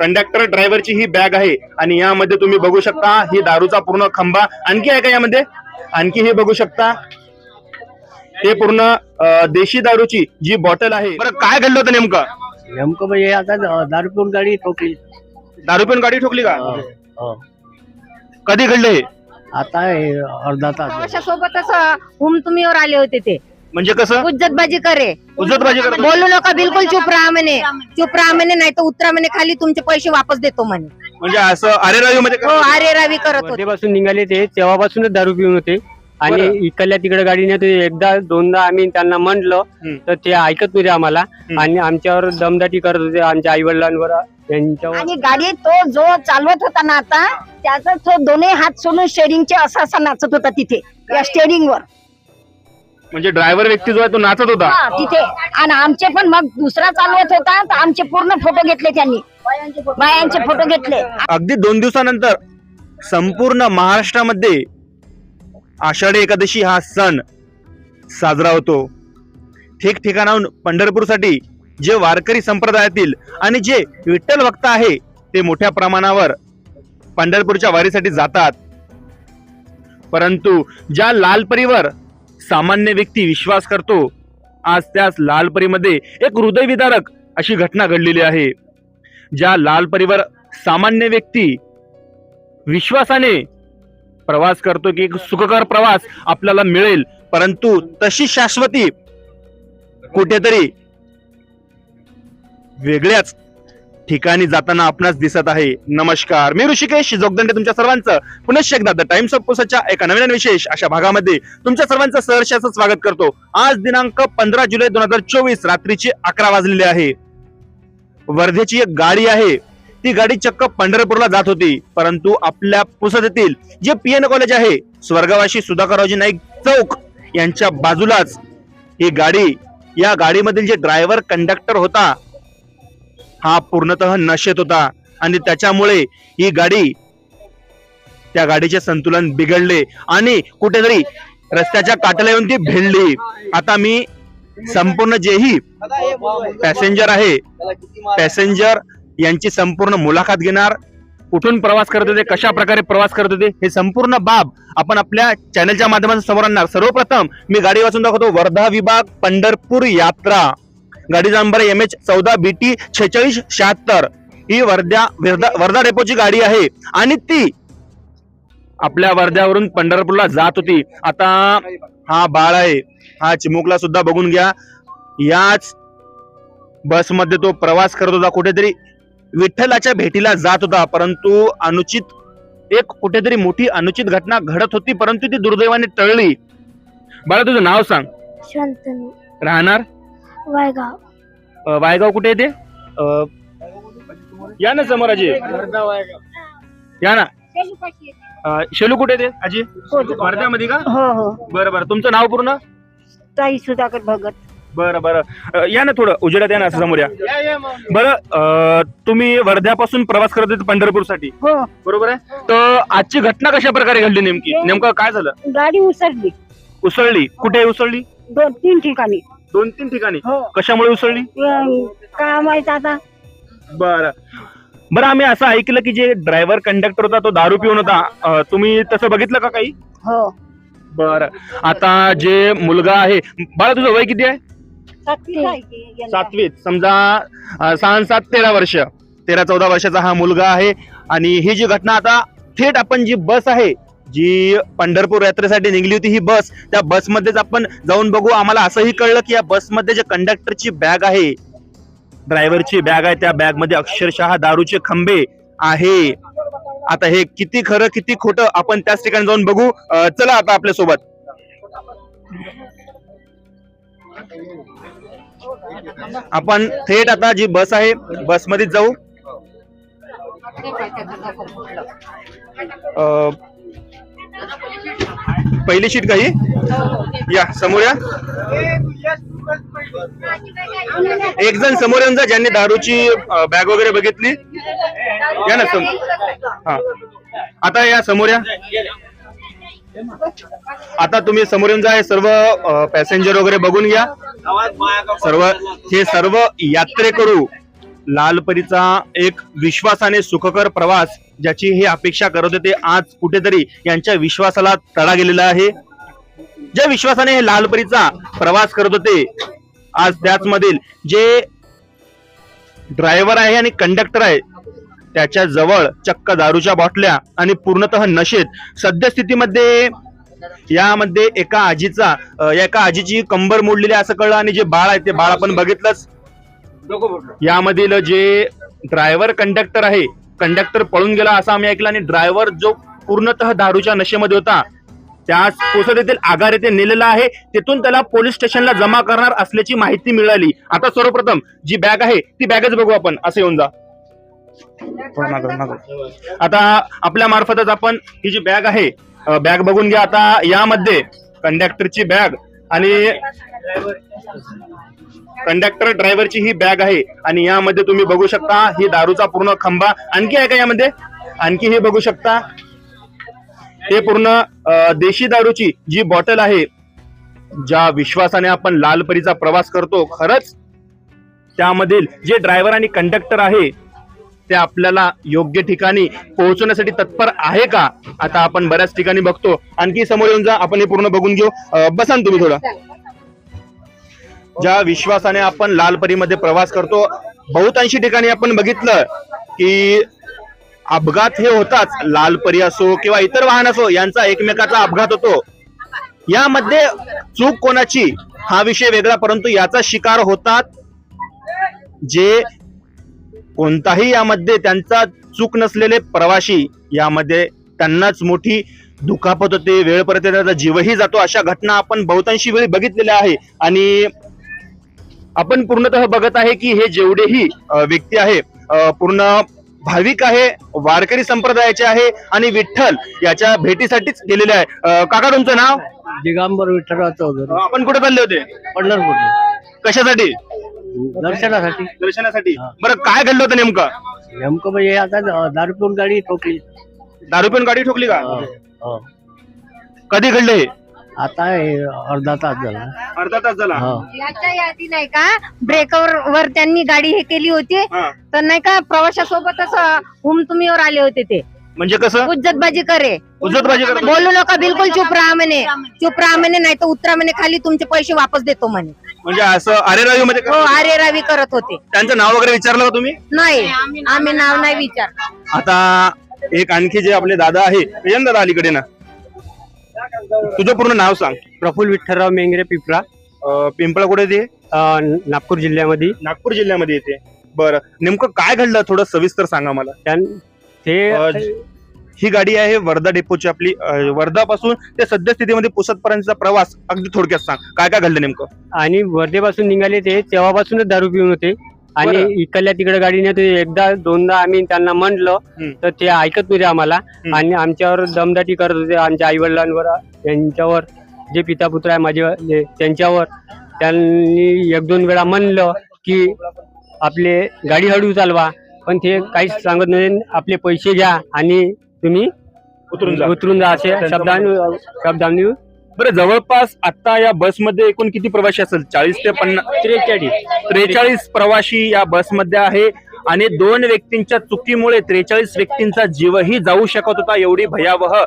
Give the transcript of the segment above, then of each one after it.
Conductor ड्रायव्हरची ही bag आहे आणि यामध्ये तुम्ही बघू शकता ही दारूचा पूर्ण खंबा आणखी आहे का यामध्ये? आणखी हे बघू शकता. हे पूर्ण देशी दारूची जी बॉटल आहे. बरं काय घडलं होतं नेमकं? नेमकं म्हणजे आता दारू पिऊन गाडी ठोकली. दारू पिऊन गाडी ठोकली का? हो. कधी घडलं हे? आता हे अर्धा तास. प्रवाशासोबतच हुम तुम्हीवर आले होते ते. म्हणजे कसं? उज्जतबाजी करे. उज्जतबाजी करतो बोलू नका बिलकुल चुप राहा म्हणे. चुप राहा म्हणे नाही तर उतरा म्हणे खाली तुमचे पैसे वापस देतो म्हणे. म्हणजे असं अरे रवी मध्ये हो अरे रावी करत होते. वर्धेपासून निघाले ते तेव्हापासूनच दारू पिऊन होते. आणि बरं. इकडल्या तिकडे गाडी नेत होते. एकदा दोनदा आम्ही त्यांना म्हंटल हम्म. तर ते ऐकत नव्हते आम्हाला. आणि आमच्यावर दमदाटी करत होते आमच्या आई वडिलांवर त्यांच्यावर आणि गाडी तो जो चालवत होता ना आता त्याचा तो दोन्ही हात सोडून स्टेरिंगचे असा असा नाचत होता तिथे या स्टेरिंग वर. म्हणजे ड्रायव्हर व्यक्ती जो आहे तो नाचत होता. हा, तिथे. आणि आमचे पण मग दुसरा चालवत होता तर आमचे पूर्ण फोटो घेतले त्यांनी. बायांचे फोटो घेतले. अगदी दोन दिवसानंतर संपूर्ण महाराष्ट्रामध्ये आषाढी एकादशी हा सण साजरा होतो. ठिकठिकाणाहून पंढरपूरसाठी जे वारकरी संप्रदायातील आणि जे विठ्ठल भक्त आहे ते मोठ्या प्रमाणावर पंढरपूरच्या वारीसाठी जातात. परंतु ज्या लालपरीवर सामान्य व्यक्ती विश्वास करतो. आज त्याच लालपरीमध्ये एक हृदयविदारक अशी घटना घडलेली आहे. ज्या लालपरीवर सामान्य व्यक्ती विश्वासाने प्रवास करतो की एक सुखकर प्रवास आपल्याला मिळेल. परंतु तशी शाश्वती कुठेतरी वेगळ्याच ठिकाणी जाताना आपणास दिसत आहे. नमस्कार. मी ऋषिकेश जोगदंडे तुमच्या सर्वांचं. पुनश्च एकदा द टाइम्स ऑफ पुसाच्या एका नवीन विशेष अशा भागामध्ये तुमच्या सर्वांचं सहर्ष असं स्वागत करतो. आज दिनांक पंधरा जुलै दोन हजार चोवीस रात्रीचे अकरा वाजलेले आहे. वर्धेची एक गाडी आहे. ती गाडी चक्क पंढरपूरला जात होती. परंतु आपल्या पुसद येथील जे पीएन कॉलेज आहे स्वर्गवासी सुधाकररावजी नाईक चौक यांच्या बाजूलाच ही गाडी या गाडीमधील जे ड्रायव्हर कंडक्टर होता हा पूर्णतः नशेत होता. आणि त्याच्यामुळे ही गाडी त्या गाडीचे संतुलन बिघडले आणि कुठेतरी रस्त्याच्या काठाला येऊन ती भिडली. आता मी संपूर्ण जेही पॅसेंजर आहे पॅसेंजर यांची संपूर्ण मुलाखत घेणार. कुठून प्रवास करत होते कशा प्रकारे प्रवास करत होते हे संपूर्ण बाब आपण आपल्या चॅनलच्या माध्यमातून समोर आणणार. सर्वप्रथम मी गाडी वाचून दाखवतो. वर्धा विभाग पंढरपूर यात्रा. गाडीचा नंबर एम एच चौदा बी टी छेचाळीस शहात्तर. ही वर्ध्या वर्धा वर्धा डेपोची गाडी आहे. आणि ती आपल्या वर्ध्यावरून पंढरपूरला जात होती. आता हा बाळ आहे. हा चिमुकला सुद्धा बघून घ्या. याच बसमध्ये तो प्रवास करत होता कुठेतरी. विठ्ठलाच्या भेटीला जात होता. परंतु अनुचित एक कुठेतरी मोठी अनुचित घटना घडत होती. परंतु ती दुर्दैवाने टळली. बाळा तुझं नाव सांग. शांतनू. राहणार? वायगाव. अ, वायगाव कुठे येते अ, या ना समोर अजी या ना. अ, शेलू कुठे येते अजी वर्ध्यामध्ये का? हो हो. बरं बरं. तुमचं नाव पूर्ण? ताई सुधाकर भगत. बरं बरं. अ, या ना थोडं. उजेडात या ना असं समोर या. बरं अ, तुम्ही वर्ध्यापासून प्रवास करत होते पंढरपूरसाठी. हो. बरोबर आहे? तर आजची घटना कशा प्रकारे घडली नेमकी? नेमकं काय झालं? गाडी उसळली. उसळली. कुठे उसळली? दोन तीन ठिकाणी. दोन तीन ठिकाणी? हो. कशामुळे उसळली? काय माहीत आता. बरं. बरं आम्ही असं ऐकलं की जे ड्रायव्हर कंडक्टर होता तो दारू पिऊन होता. अ, तुम्ही तसं बघितलं का काही? हो. बरं. आता जे मुलगा आहे बाळा तुझं वय किती आहे. सातवीत समजा अ, सहा सात तेरा वर्ष. तेरा चौदा वर्षाचा हा मुलगा आहे. आणि ही जी घटना आता थेट आपण जी बस आहे जी पंढरपूर यात्रेसाठी निघली होती ही बस त्या बसमध्येच आपण जाऊन बघू. आम्हाला असंही कळलं की या बसमध्ये जे कंडक्टरची बॅग आहे ड्रायव्हरची बॅग आहे त्या बॅगमध्ये अक्षरशः दारूचे खंबे आहे. आता हे किती खरं किती खोटं आपण त्याच ठिकाणी जाऊन बघू. चला आता आपल्यासोबत आपण थेट आता जी बस आहे बसमध्येच जाऊ. पहिली शीट काही या समोर या. एक जण समोर येऊन जा ज्यांनी दारूची बॅग वगैरे बघितली. या ना समोर. हा. आता या समोर या. आता तुम्ही समोर येऊन जा हे सर्व पॅसेंजर वगैरे बघून घ्या. सर्व हे सर्व यात्रेकरू लालपरीचा एक विश्वासाने सुखकर प्रवास ज्याची हे अपेक्षा करत होते आज कुठेतरी यांच्या विश्वासाला तडा गेलेला आहे. ज्या विश्वासाने हे लालपरीचा प्रवास करत होते आज त्याच मधील जे ड्रायव्हर आहे आणि कंडक्टर आहे त्याच्याजवळ चक्क दारूच्या बॉटल्या आणि पूर्णतः नशेत सद्यस्थितीमध्ये यामध्ये एका आजीचा या एका आजीची कंबर मोडलेली असं कळलं आणि जे बाळ आहे ते बाळ आपण बघितलंच. यामधील जे ड्रायव्हर कंडक्टर आहे कंडक्टर पळून गेला असं आम्ही ऐकलं आणि ड्रायव्हर जो पूर्णतः दारूच्या नशेमध्ये होता त्यास पोसत येथील आगार येथे नेलेला आहे. तिथून त्याला पोलीस स्टेशनला जमा करणार असल्याची माहिती मिळाली. आता सर्वप्रथम जी बॅग आहे ती बॅगच बघू आपण. असं येऊन जा. आता आपल्या मार्फतच आपण ही जी बॅग आहे बॅग बघून घ्या. आता यामध्ये कंडक्टरची बॅग आणि कंडक्टर ड्रायव्हरची ही बॅग आहे आणि यामध्ये तुम्ही बघू शकता ही दारूचा पूर्ण खंबा आणखी आहे का यामध्ये? आणखी हे बघू शकता. हे पूर्ण देशी दारूची जी बॉटल आहे ज्या विश्वासाने आपण लालपरीचा प्रवास करतो खरंच त्यामधील जे ड्रायव्हर आणि कंडक्टर आहे ते आपल्याला योग्य ठिकाणी पोहोचवण्यासाठी तत्पर आहे का? आता आपण बऱ्याच ठिकाणी बघतो. आणखी समोर येऊन जा आपण हे पूर्ण बघून घेऊ. बसान बसा तुम्ही थोडं. ज्या विश्वासाने आपण लालपरीमध्ये प्रवास करतो बहुतांशी ठिकाणी आपण बघितलं की अपघात हे होताच. लालपरी असो किंवा इतर वाहन असो यांचा एकमेकाचा अपघात होतो. यामध्ये चूक कोणाची? हा विषय वेगळा परंतु याचा शिकार होतात जे कोणताही यामध्ये त्यांचा चूक नसलेले प्रवासी यामध्ये त्यांनाच मोठी दुखापत होते वेळ परत त्याचा जीवही जातो. अशा घटना आपण बहुतांशी वेळी बघितलेल्या आहे. आणि आपण पूर्णतः बघत आहे की हे जेवढेही व्यक्ती आहे पूर्ण भाविक आहे वारकरी संप्रदायाचे आहे आणि विठ्ठल याच्या भेटीसाठीच गेलेले आहे. काका तुमचं नाव? दिगंबर चौधरी. आपण कुठे चालले होते? पंढरपूर कशासाठी? दर्शनासाठी. दर्शनासाठी. हा. बरं काय घडलं होतं नेमकं? नेमकं म्हणजे आता दारू पिऊन गाडी ठोकली. दारू पिऊन गाडी ठोकली का? हो, हो. कधी घडलं हे? आता हे अर्धा तास झाला. अर्धा तास झाला. हो. याच्या यादी नाही का? ब्रेकवर वर त्यांनी गाडी हे केली होती. हा. तर नाही का प्रवाशासोबतच हुम तुम्हीवर आले होते ते. म्हणजे कसं? उज्जतबाजी करे. उजतबाजी करत. होते? बोलू नका बिलकुल चुप राहा म्हणे. चुप राहा म्हणे नाही तर उतरा म्हणे खाली तुमचे पैसे वापस देतो म्हणे. म्हणजे असं अरे रवी मध्ये हो आरे रावी करत होते. त्यांचं नाव वगैरे विचारलं का तुम्ही? नाही आम्ही नाव नाही विचार आता एक आणखी जे आपले दादा आहे येन दादा अलीकडे ना. तुझं पूर्ण नाव सांग. प्रफुल्ल विठ्ठलराव मेंगरे पिपळा अं, पिंपळा कुठे ते? अं, नागपूर जिल्ह्यामध्ये. नागपूर जिल्ह्यामध्ये येते. बरं. नेमकं काय घडलं? थोडं सविस्तर सांगा मला. त्यां- ते अं, ही गाडी आहे वर्धा डेपोची आपली. वर्धा पासून ते सद्यस्थितीमध्ये पुसत पर्यंतचा प्रवास अगदी थोडक्यात सांग. काय काय घडलं नेमकं? आणि वर्धेपासून निघाले ते तेव्हापासूनच दारू पिऊन होते. आणि. इकडल्या तिकडे गाडीने ते एकदा दोनदा आम्ही त्यांना म्हणलं. तर ते ऐकत नव्हते आम्हाला. आणि आमच्यावर दमदाटी करत होते. आमच्या आई वडिलांवर त्यांच्यावर जे पिता पुत्र आहे माझे त्यांच्यावर. त्यांनी एक दोन वेळा म्हणलं की आपले गाडी हळू चालवा. पण ते काहीच सांगत नाही आपले पैसे घ्या आणि तुम्ही उतरून जा. उतरून जा असे शब्दांनी शब्दांनी बरं जवळपास आता या बसमध्ये एकूण किती प्रवासी असेल? चाळीस ते पन्नास त्रेचाळीस. त्रेचाळीस प्रवासी या बसमध्ये आहे आणि दोन व्यक्तींच्या चुकीमुळे त्रेचाळीस व्यक्तींचा जीवही जाऊ शकत होता एवढी भयावह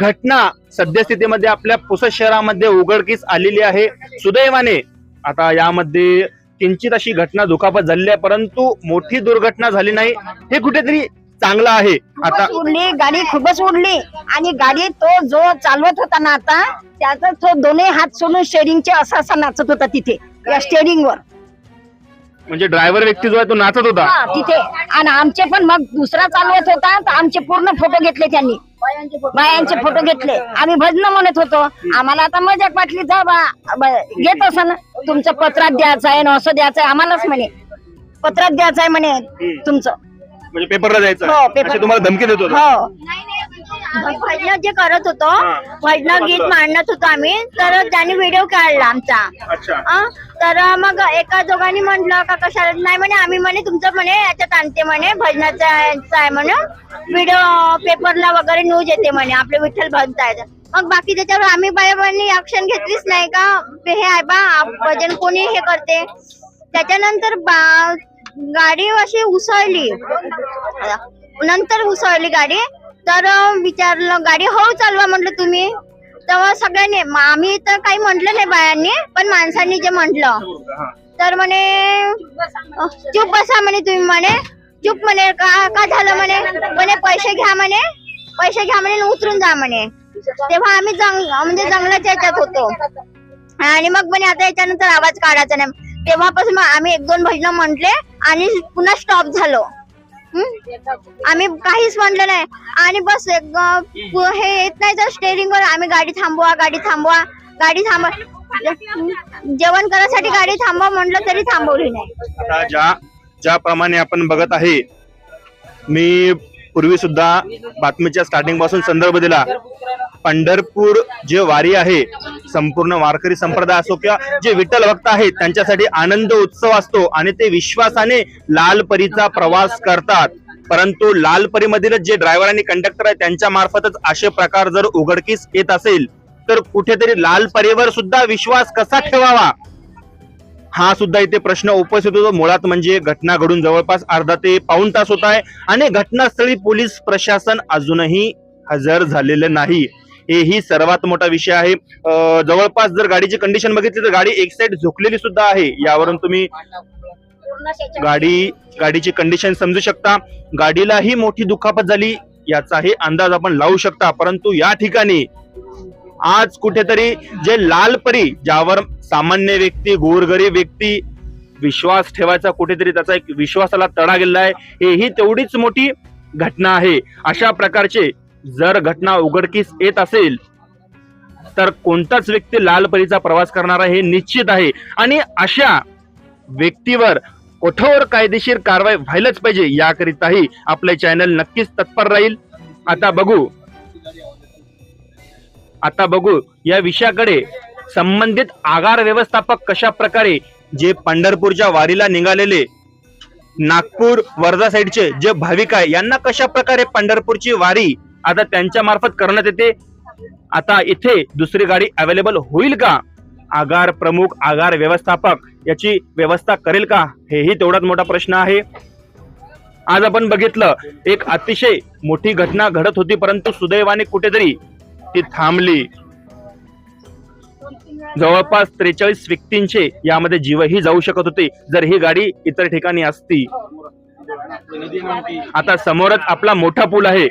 घटना सद्यस्थितीमध्ये आपल्या पुसद शहरामध्ये उघडकीस आलेली आहे. सुदैवाने आता यामध्ये किंचित अशी घटना दुखापत झालेली आहे परंतु मोठी दुर्घटना झाली नाही. हे कुठेतरी चांगलं आहे. आता खूपच उडली गाडी खूपच उडली. आणि गाडी तो जो चालवत होता ना आता त्याचा तो दोन्ही हात सोडून स्टेरिंगचे असा असा नाचत होता तिथे या स्टेरिंग वर. म्हणजे ड्रायव्हर व्यक्ती जो आहे तो नाचत होता? हा तिथे. आणि आमचे पण मग दुसरा चालवत होता तर आमचे पूर्ण फोटो घेतले त्यांनी. बायांचे फोटो घेतले. आम्ही भजन म्हणत होतो. आम्हाला आता मजाक वाटली जा बा ब- घेत असं ना. तुमचं पत्रात द्यायचं आहे ना असं द्यायचं आहे आम्हालाच म्हणे. पत्रात द्यायचं आहे म्हणे तुमचं. म्हणजे पेपरला जायचं. हो, पेपर- तुम्हाला धमकी देत होता. हो. भजन जे करत होतो हा. भजन गीत मांडत होतो आम्ही तर त्यांनी व्हिडिओ काढला आमचा. अच्छा. अं? तर मग एका दोघांनी म्हटलं का कशाला? नाही म्हणे आम्ही म्हणे तुमचं म्हणे याच्यात आणते म्हणे भजनाचा याचा आहे म्हणे व्हिडिओ पेपरला वगैरे न्यूज येते म्हणे आपले विठ्ठल भजत आहेत. मग बाकी त्याच्यावर आम्ही बायाबांनी ऍक्शन घेतलीच नाही का? हे आहे बा आप- भजन कोणी हे करते? त्याच्यानंतर बा गाडी अशी उसळली. नंतर उसळली गाडी. तर विचारलं गाडी हो चालवा म्हटलं तुम्ही. तेव्हा सगळ्यांनी आम्ही तर काही म्हटलं नाही बायांनी पण माणसांनी जे म्हटलं. तर म्हणे चुप बसा म्हणे तुम्ही म्हणे. चुप म्हणे का का झालं म्हणे. म्हणे पैसे घ्या म्हणे. पैसे घ्या म्हणे उतरून जा म्हणे. तेव्हा आम्ही जंग म्हणजे जंगलाच्या याच्यात होतो. आणि मग म्हणे आता याच्यानंतर आवाज काढायचा नाही. तेव्हापासून मग आम्ही एक दोन भजनं म्हटले आणि पुन्हा स्टॉप झालो. आम्ही काहीच म्हणलं नाही. आणि बस एक, हे येत नाही तर स्टेरिंग वर आम्ही गाडी थांबवा गाडी थांबवा गाडी थांबवा जेवण करायसाठी गाडी थांबवा म्हटलं तरी थांबवली नाही. ज्या ज्याप्रमाणे आपण बघत आहे मी पूर्वी सुद्धा बातमीच्या स्टार्टिंगपासून संदर्भ दिला. पंढरपूर जे वारी आहे संपूर्ण वारकरी संप्रदाय असो किंवा जे विठ्ठल भक्त आहेत त्यांच्यासाठी आनंद उत्सव असतो आणि ते विश्वासाने लाल परीचा प्रवास करतात. परंतु लाल परीमधीलच जे ड्रायव्हर आणि कंडक्टर आहेत त्यांच्या मार्फतच असे प्रकार जर उघडकीस येत असेल तर कुठेतरी लालपरीवर सुद्धा विश्वास कसा ठेवावा? हा सुद्धा इथे प्रश्न उपस्थित होतो. मुळात म्हणजे घटना घडून जवळपास अर्धा ते पाऊण तास होत आहे आणि घटनास्थळी पोलीस प्रशासन अजूनही हजर झालेलं नाही. हेही सर्वात मोठा विषय आहे. जवळपास जर गाडीची कंडिशन बघितली तर गाडी एक साइड झोकलेली सुद्धा आहे. यावरून तुम्ही गाडी गाडीची कंडिशन समजू शकता. गाडीलाही मोठी दुखापत झाली याचाही अंदाज आपण लावू शकता. परंतु या ठिकाणी आज कुठेतरी जे लालपरी ज्यावर सामान्य व्यक्ती गोरगरीब व्यक्ती विश्वास ठेवायचा कुठेतरी त्याचा एक विश्वासाला तडा गेलेला आहे हेही तेवढीच मोठी घटना आहे. अशा प्रकारचे जर घटना उघडकीस येत असेल तर कोणताच व्यक्ती लालपरीचा प्रवास करणार हे निश्चित आहे. आणि अशा व्यक्तीवर कठोर कायदेशीर कारवाई व्हायलाच पाहिजे याकरिताही आपले चॅनल नक्कीच तत्पर राहील. आता बघू आता बघू या विषयाकडे संबंधित आगार व्यवस्थापक कशा प्रकारे जे पंढरपूरच्या वारीला निघालेले नागपूर वर्धा साईडचे जे भाविक आहे यांना कशा प्रकारे पंढरपूरची वारी आता त्यांच्या मार्फत करण्यात येते? आता इथे दुसरी गाडी अवेलेबल होईल का? आगार प्रमुख आगार व्यवस्थापक याची व्यवस्था करेल का? हेही तेवढाच मोठा प्रश्न आहे. आज आपण बघितलं एक अतिशय मोठी घटना घडत होती परंतु सुदैवाने कुठेतरी ती थांबली. जवळपास त्रेचाळीस व्यक्तींचे यामध्ये जीवही जाऊ शकत होते जर ही गाडी इतर ठिकाणी असती. आता समोरच आपला मोठा पूल आहे.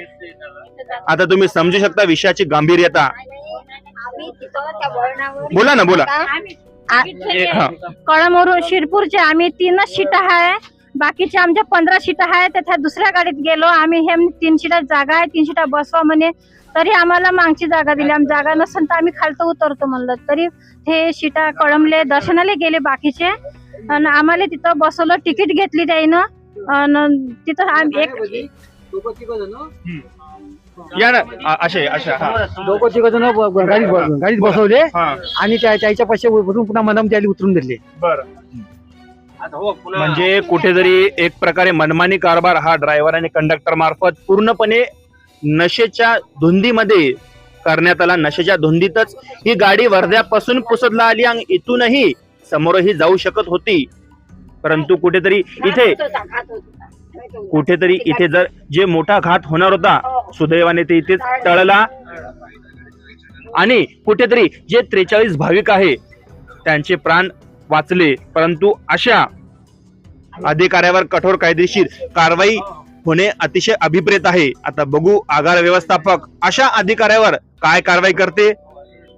आता तुम्ही समजू शकता विषयाची गांभीर्यता. बोला ना बोला. कळमोरू शिरपूरचे आम्ही तीनच सीट आहे बाकीचे आमच्या पंधरा सीट आहे तर त्या दुसऱ्या गाडीत गेलो. आम्ही हे तीन सीटा जागा आहे तीन सीटा बसवा म्हणे. तरी आम्हाला मागची जागा दिली. आम्ही जागा नसेल तर आम्ही खालतं उतरतो म्हणलं. तरी ते सीटा कळमले दर्शनाला गेले बाकीचे. आणि आम्हाला तिथं बसवलं तिकीट घेतली त्याईनं. आणि तिथं आम्ही एक असे हा. दोघं तिघ जण गाडीत बसवले हा. आणि त्या त्याच्या पैसे पुन्हा मनाम त्याला उतरून दिले. बर. म्हणजे कुठेतरी एक प्रकारे मनमानी कारभार हा ड्रायव्हर आणि कंडक्टर मार्फत पूर्णपणे नशेच्या धुंदीमध्ये करण्यात आला. नशेच्या धुंदीतच ही गाडी वर्ध्यापासून पुसदला आली आणि इथूनही समोरही जाऊ शकत होती. परंतु कुठेतरी इथे कुठेतरी इथे जर जे मोठा घात होणार होता सुदैवाने ते इथे टळला. आणि कुठेतरी जे त्रेचाळीस भाविक आहे त्यांचे प्राण वाचले. परंतु अशा अधिकाऱ्यावर कठोर कायदेशीर कारवाई होणे अतिशय अभिप्रेत आहे. आता बघू आगार व्यवस्थापक अशा अधिकाऱ्यावर काय कारवाई करते.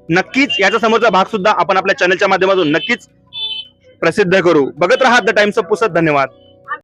नक्कीच याचा समोरचा भाग सुद्धा आपण आपल्या चॅनलच्या माध्यमातून नक्कीच प्रसिद्ध करू. बघत राहा द टाइम्स ऑफ पुसत धन्यवाद.